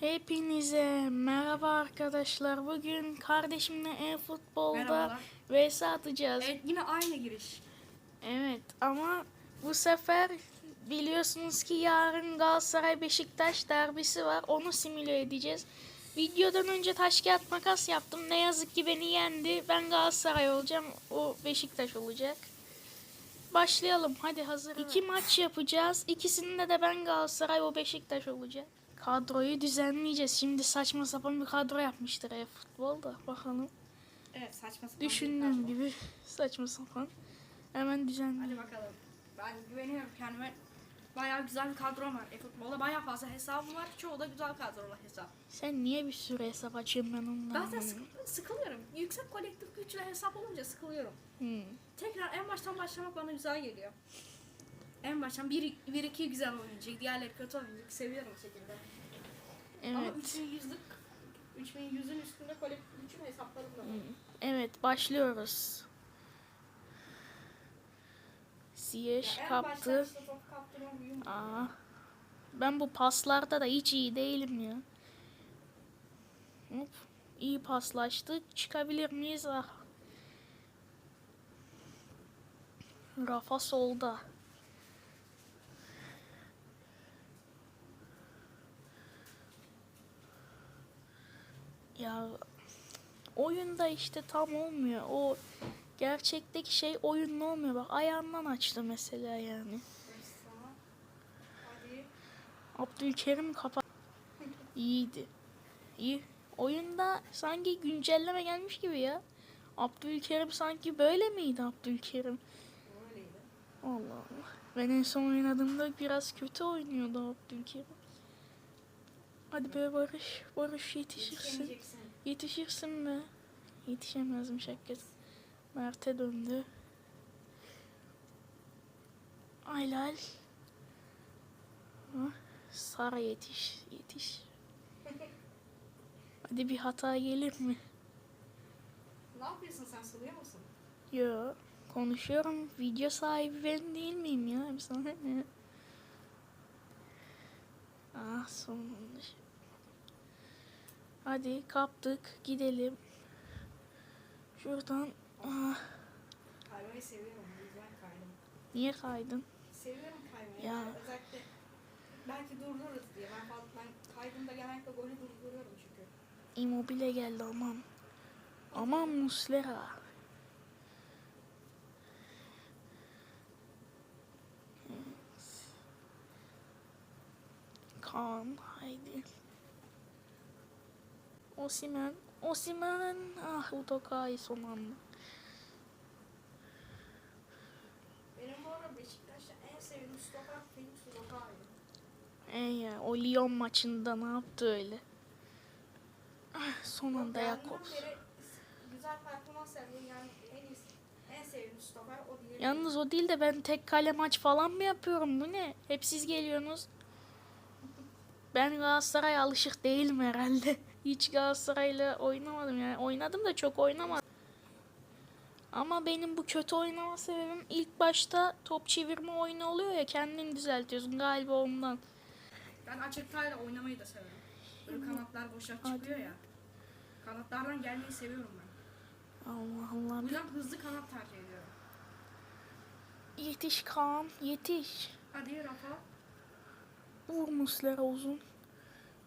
Hepinize merhaba arkadaşlar. Bugün kardeşimle e-futbolda vs atacağız. Evet yine aynı giriş. Evet ama bu sefer biliyorsunuz ki yarın Galatasaray Beşiktaş derbisi var. Onu simüle edeceğiz. Videodan önce taş kağıt makas yaptım. Ne yazık ki beni yendi. Ben Galatasaray olacağım. O Beşiktaş olacak. Başlayalım. Hadi hazır. İki maç yapacağız. İkisinde de ben Galatasaray o Beşiktaş olacak. Kadroyu düzenleyeceğiz. Şimdi saçma sapan bir kadro yapmıştır e-futbolda. Bakalım. Evet saçma sapan Düşündüğüm gibi saçma sapan. Hemen düzenle. Hadi bakalım. Ben güveniyorum kendime. Bayağı güzel bir kadrom var. E-futbolda bayağı fazla hesabım var. Çoğu da güzel kadrolar hesap. Sen niye bir sürü hesap açıyorsun ben ondan Zaten sık- sıkılıyorum. Yüksek kolektif güçle hesap olunca sıkılıyorum. Hmm. Tekrar en baştan başlamak bana güzel geliyor. En baştan bir, bir iki güzel oynayacak. Diğerleri kötü oynayacak. Seviyorum o şekilde. Ama Evet. 3100'lük 3100'ün üstünde kolektif güçün hesaplarım da var. Evet başlıyoruz. En kaptı. işte kaptırma huyum. Aa. Ben bu paslarda da hiç iyi değilim ya. Hop. İyi paslaştık. Çıkabilir miyiz? Ah. Rafa solda. Ya oyunda işte tam olmuyor. O gerçekteki şey oyunlu olmuyor. Bak ayağından açtı mesela yani. Abdülkerim kapat. İyiydi. İyi. Oyunda sanki güncelleme gelmiş gibi ya. Abdülkerim sanki böyle miydi Abdülkerim? Öyleydi. Allah Allah. Ben en son oynadığımda biraz kötü oynuyordu Abdülkerim. Hadi be Barış. Barış yetişirsin. Yetişirsin be. Yetişemezmiş hakikaten. Mert'e döndü. Aylal. Ha, Sara yetiş. Yetiş. Hadi bir hata gelir mi? Ne yapıyorsun sen suluyor musun? Yo. Konuşuyorum. Video sahibi ben değil miyim ya? Bir Sana ne? Ah sonunda. Hadi kaptık. Gidelim. Şuradan. Ah, Kaymayı seviyorum. yüzden kaydım. niye kaydın? Seviyorum kaymayı. Ya. Özellikle belki durdururuz diye. Ben, ben kaydımda genellikle golü durduruyorum çünkü. Immobile geldi aman. Aman Muslera. Kaan. Osimen. Osimen. Ah Udokai son anda. Benim bu arada Beşiktaş'ta en sevdiğim stoper Felix Uzokay'dı. E ya o Lyon maçında ne yaptı öyle? Ah, son anda Jakobs. beri güzel performans sergiledi. Yani en iyi, en sevdiğim stoper o diye. Yalnız o değil de ben tek kale maç falan mı yapıyorum? Bu ne? Hep siz geliyorsunuz. Ben Galatasaray'a alışık değilim herhalde. Hiç Galatasaray'la oynamadım yani. Oynadım da çok oynamadım. Ama benim bu kötü oynama sebebim ilk başta top çevirme oyunu oluyor ya kendini düzeltiyorsun galiba ondan. Ben açıktayla oynamayı da severim. Böyle kanatlar boşa Hadi. çıkıyor ya. Kanatlardan gelmeyi seviyorum ben. Allah Allah. Bu yüzden hızlı kanat tercih ediyorum. Yetiş Kaan yetiş. Hadi Rafa. Vur Muslera uzun.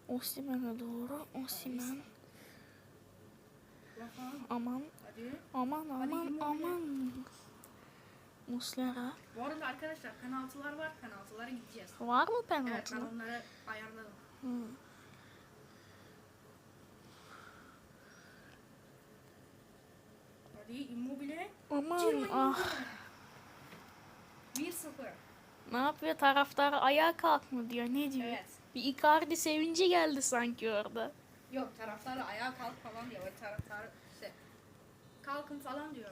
Osimhen'e doğru. Osimen. Aman aman aman aman. Muslera. Bu arada arkadaşlar penaltılar var. Penaltılara gideceğiz. Var mı Evet ben onları ayarladım. Hı. Hadi Immobile. Aman ah. Immobile. 1-0. Ne yapıyor taraftar ayağa kalkma diyor. Ne diyor? Evet. Bir Icardi sevinci geldi sanki orada. Yok taraftar ayağa kalk falan diyor. Taraftar işte kalkın falan diyor.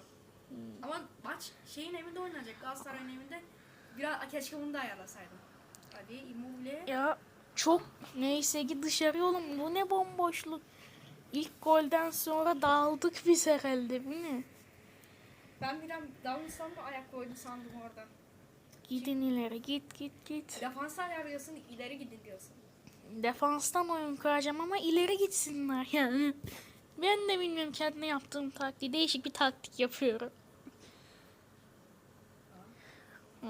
Hmm. Ama maç şeyin evinde oynanacak. Galatasaray'ın evinde. Biraz keşke bunu da ayarlasaydım. Hadi Immobile. Ya çok neyse ki dışarı oğlum. Bu ne bomboşluk. İlk golden sonra dağıldık biz herhalde. Bu ne? Ben bir an Davinson da ayak koydu sandım orada. Gidin ileri git git git. Defans ayarlıyorsun ileri gidin diyorsun. defanstan oyun kuracağım ama ileri gitsinler yani. Ben de bilmiyorum kendi yaptığım taktiği. Değişik bir taktik yapıyorum.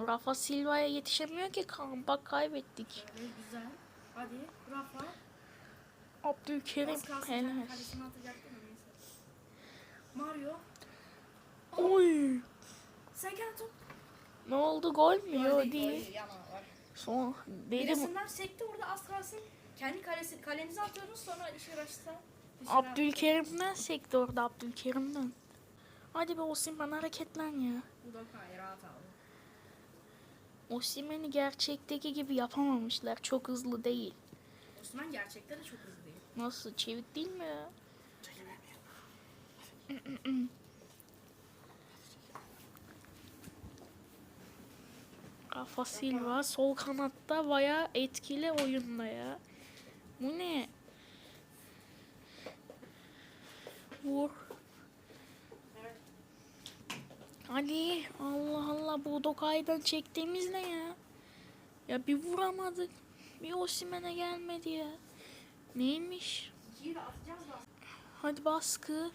Rafa Silva'ya yetişemiyor ki Kaan. Bak kaybettik. Evet, güzel. Hadi Rafa. Abdülkerim neyse. Mario. Oy. Sen gel top. Ne oldu gol mü? Yok değil. Son dedim Birisinden sekti orada az kalsın. Kendi kalesi, kalenize atıyordunuz sonra işe uğraşsa. dışarı Abdülkerim'den sekti orada Abdülkerim'den. Hadi be Osimhen hareketlen ya. Hayır rahat aldı. Osimhen'i gerçekteki gibi yapamamışlar. Çok hızlı değil. Osman gerçekten de çok hızlı değil. Nasıl çevik değil mi ya? Rafa Silva sol kanatta baya etkili oyunda ya. Bu ne? Vur. Ali Allah Allah bu Dokay'dan çektiğimiz ne ya? Ya bir vuramadık. Bir Osimhen'e gelmedi ya. Neymiş? Hadi baskı.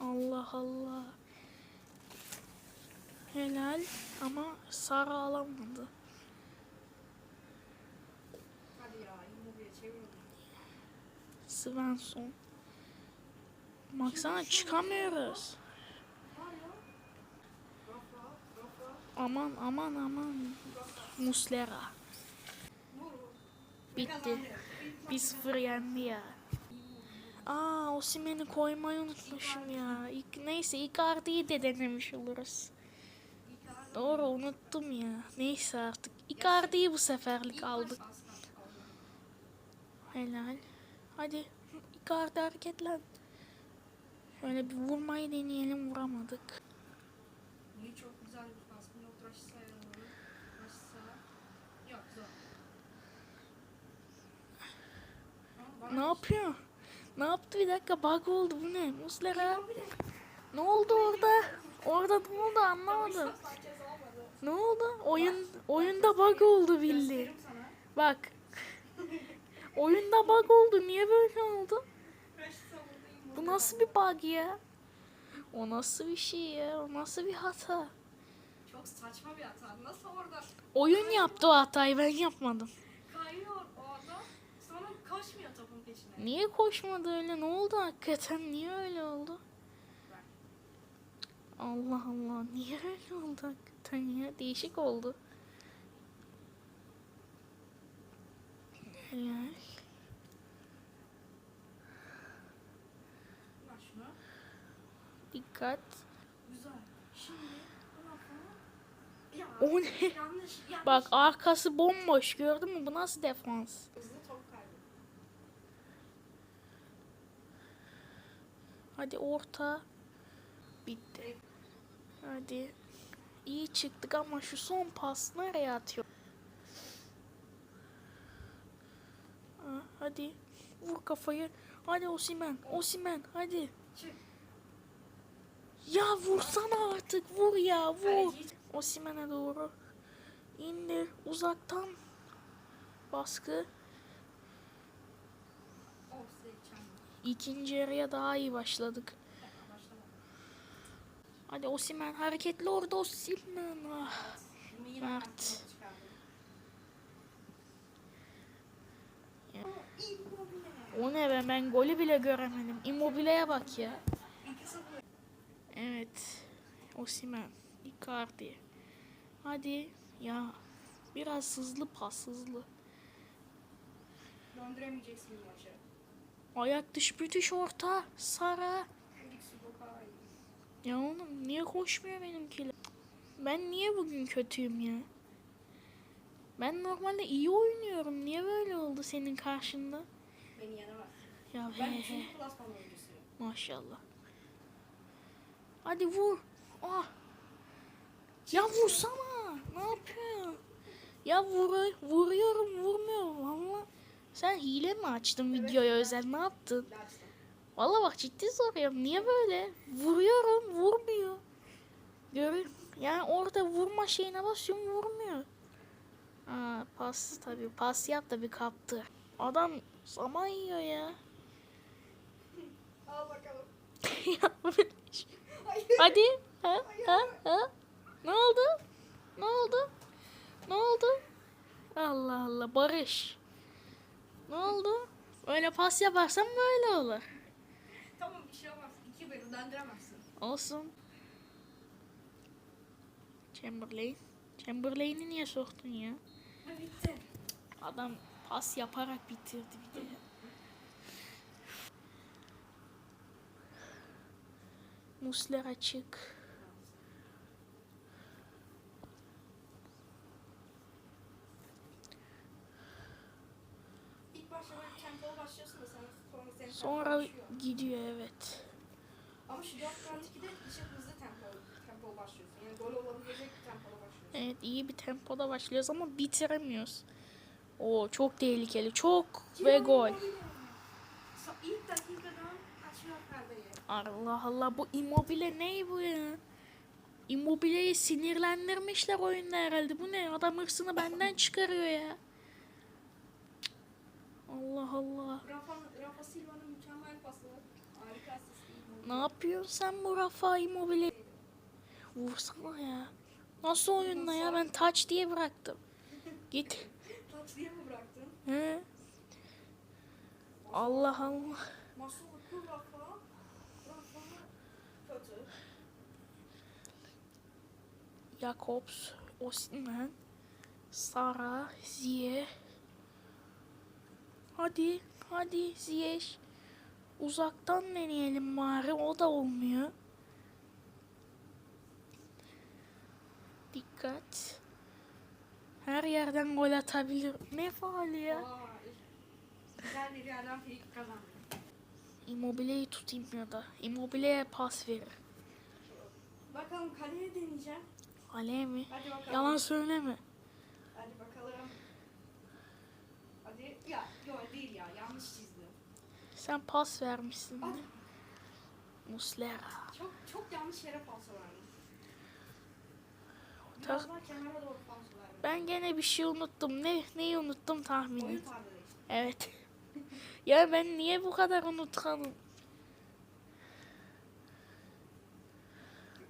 Allah Allah. Helal ama Sara alamadı. Svensson. Baksana çıkamıyoruz. Aman aman aman. Muslera. Bitti. 1-0 yendi ya. Aa Osimhen'i koymayı unutmuşum ya. İlk, neyse Icardi'yi de denemiş oluruz. Doğru unuttum ya. Neyse artık. Icardi'yi bu seferlik aldık. Helal. Hadi Icardi hareketlen. Şöyle bir vurmayı deneyelim vuramadık. Ne yapıyor? Ne yaptı bir dakika bug oldu bu ne? Muslera. Ne oldu orada? Orada ne oldu anlamadım. Ne oldu? Oyun oyunda bug oldu bildi. Bak. Oyunda bug oldu. Niye böyle oldu? Bu nasıl bir bug ya? O nasıl bir şey ya? O nasıl bir hata? Çok saçma bir hata. Nasıl orada Oyun yaptı o hatayı ben yapmadım. kayıyor orada. Sonra koşmuyor topun peşine. Niye koşmadı öyle? Ne oldu hakikaten? Niye öyle oldu? Allah Allah. Niye öyle oldu hakikaten ya? Değişik oldu. Helal. Dikkat. Güzel. O ne? Bak arkası bomboş gördün mü? Bu nasıl defans? Hadi orta. Bitti. Hadi. İyi çıktık ama şu son pas nereye atıyor? Hadi. Vur kafayı. Hadi Osimen. Osimen hadi. Çık. Ya vursana artık. Vur ya vur. Osimen'e doğru. İndir. Uzaktan. Baskı. İkinci yarıya daha iyi başladık. Hadi Osimen hareketli orada Osimen. Ah. Mert. Ya. O ne be ben golü bile göremedim. Immobile'ye bak ya. 2-0. Evet. Osimen. Icardi. Hadi. Ya. Biraz hızlı pas hızlı. Döndüremeyeceksin maçı. Ayak dış müthiş orta. Sara. Ya oğlum niye koşmuyor benimkiler? Ben niye bugün kötüyüm ya? Ben normalde iyi oynuyorum. Niye böyle oldu senin karşında? Beni yenemez. Ya Ben he. Maşallah. Hadi vur. Ah. Ya vursana. Ne yapıyorsun? Ya vur, vuruyorum vurmuyorum valla. Sen hile mi açtın videoya özel ne yaptın? Dersten. Valla bak ciddi soruyorum. Niye böyle? Vuruyorum vurmuyor. Görün. Yani orada vurma şeyine basıyorum vurmuyor. Aa, pas tabii. Pas yap da bir kaptı. Adam zaman yiyor ya. Al bakalım. Hadi. Ha? Ha? Ha? Ne oldu? Ne oldu? Ne oldu? Allah Allah Barış. Ne oldu? Öyle pas yaparsan böyle olur. Tamam bir şey olmaz. İki bölüm döndüremezsin. Olsun. Chamberlain. Chamberlain'i niye soktun ya? Ha bitti. Adam pas yaparak bitirdi bir de. Musler açık. İlk başta böyle tempo başlıyorsun da sonra sonra gidiyor evet. Ama şu 4 Grand 2'de işe hızlı tempo, tempo başlıyorsun. Yani gol olabilecek bir tempoda başlıyorsun. Evet iyi bir tempoda başlıyoruz ama bitiremiyoruz. Oo çok tehlikeli. Çok ve gol. İlk dakikadan açıyor perdeyi. Allah Allah bu Immobile ne bu ya? Immobile'yi sinirlendirmişler oyunda herhalde. Bu ne? Adam hırsını benden çıkarıyor ya. Allah Allah. Rafa, Rafa Silva'nın mükemmel pası. Harika asisti. Ne yapıyorsun sen bu Rafa Immobile? Vursana ya. Nasıl oyunda ya? Ben touch diye bıraktım. Git. Taç diye mi bıraktın? He? Allah Allah. Masuaku Rafa. Rafa kötü. Jakobs, Osimhen, Sara, Ziye. Hadi, hadi Ziyech. Uzaktan deneyelim bari, o da olmuyor. Dikkat. Her yerden gol atabilir. Ne faali ya? Güzel bir kazandı. Immobile'yi tutayım ya da. Immobile'ye pas verir. Bakalım kaleye deneyeceğim. Ale mi? Hadi bakalım. Yalan söyleme. Hadi bakalım. Ya yok değil ya. Yanlış çizdi. Sen pas vermişsin. Hadi. Muslera. Çok çok yanlış yere pas verdim. Biraz daha kenara doğru pas verdim. Ben gene bir şey unuttum. Ne neyi unuttum tahmin Oyun et. tarzı. Evet. ya ben niye bu kadar unutkanım?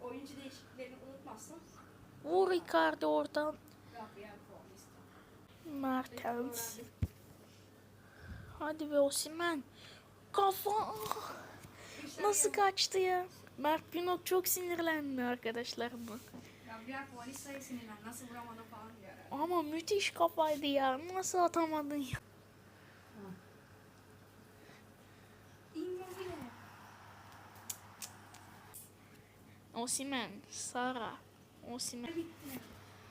Oyuncu değişikliklerini unutmazsın. Vur Icardi oradan. Gabriel Paulista. Mertens. Hadi be Osimhen. Kafa. Nasıl kaçtı ya? Mert Günok çok sinirlendi arkadaşlar diyor. Ama müthiş kafaydı ya. Nasıl atamadın ya? Osimhen, Sara.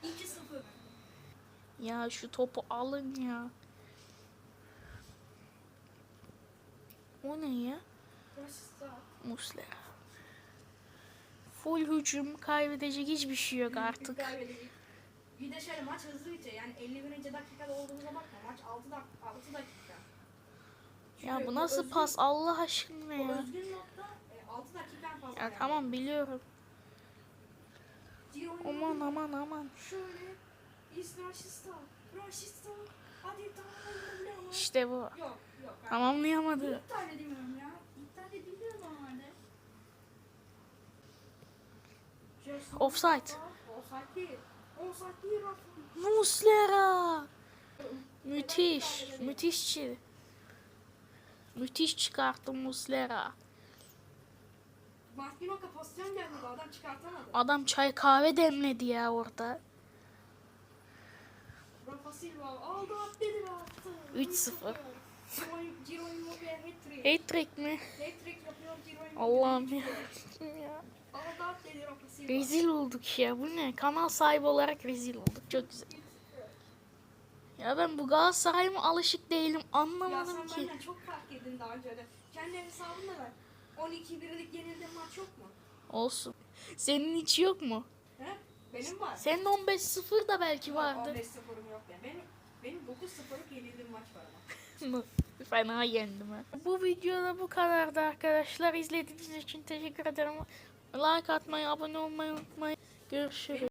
2-0. Ya şu topu alın ya. O ne ya? Muslera. Full hücum kaybedecek hiçbir şey yok artık. Bir de şöyle maç hızlı bitiyor. Yani 51. dakikada olduğumuza bakma. Maç 6 dak 6 dakika. Ya Çünkü bu nasıl özgün- pas Allah aşkına O ya. özgün nokta 6 dakikadan fazla. Ya yani. tamam biliyorum. Giro Aman aman aman. Şöyle. İz Raşista. Hadi tamam ama. İşte bu. Yok yok. Ben Tamamlayamadı. İptal edemiyorum ya. İptal ediliyor normalde. Offside. Offside değil. Offside değil. Muslera. Müthiş. Müthiş. çi- Müthiş çıkarttı Muslera. Martinoka pozisyon geldi de adam çıkartamadı. Adam çay kahve demledi ya orada. Rafa Silva aldı ve attı. 3-0. Immobile hat-trick. Hat-trick mi? Hat-trick yapıyor. Allah'ım ya. ya. Rezil olduk ya. Bu ne? Kanal sahibi olarak rezil olduk. Çok güzel. Ya ben bu Galatasaray'a alışık değilim. Ya Anlamadım sen ki. benden çok fark yedin daha önce de. Kendi hesabında ver. 12 birlik yenildiğin maç yok mu? Olsun. Senin hiç yok mu? He? Benim var. Senin 15-0 da belki vardı. 15 sıfırım yok ya. Benim benim 9 sıfırlık yenildiğim maç var ama. Fena yendim. Bu videoda bu kadardı arkadaşlar. İzlediğiniz için teşekkür ederim. Like atmayı, abone olmayı unutmayın. Görüşürüz.